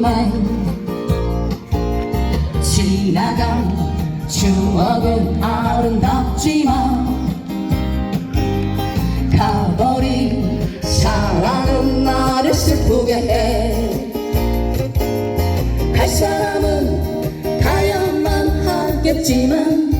있지만 지나간 추억은 아름답지만 가버린 사랑은 나를 슬프게 해 갈 사람은 가야만 하겠지만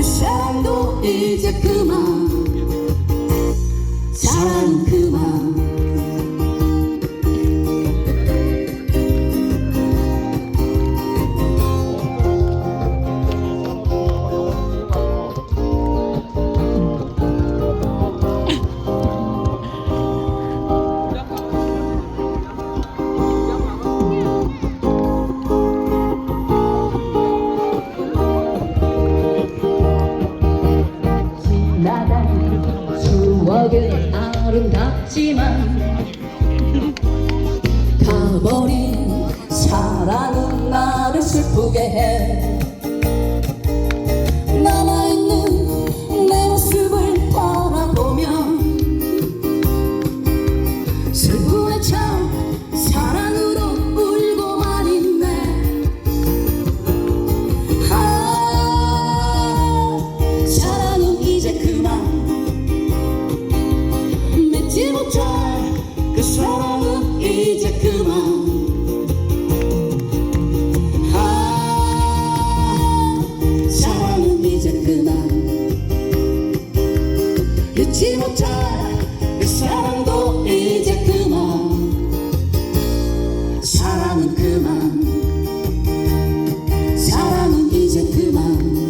그 사랑도 이제 그만 아름답지만 가버린 사랑은 나를 슬프게 해 그 사랑은 이제 그만. 아, 사랑은 이제 그만. 잊지 못할 그 사랑도 이제 그만. 사랑은 그만. 사랑은 이제 그만.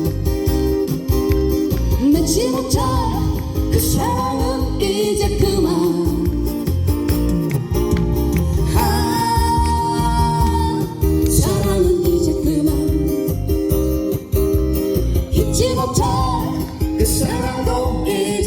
Chivo Chai, que será no game.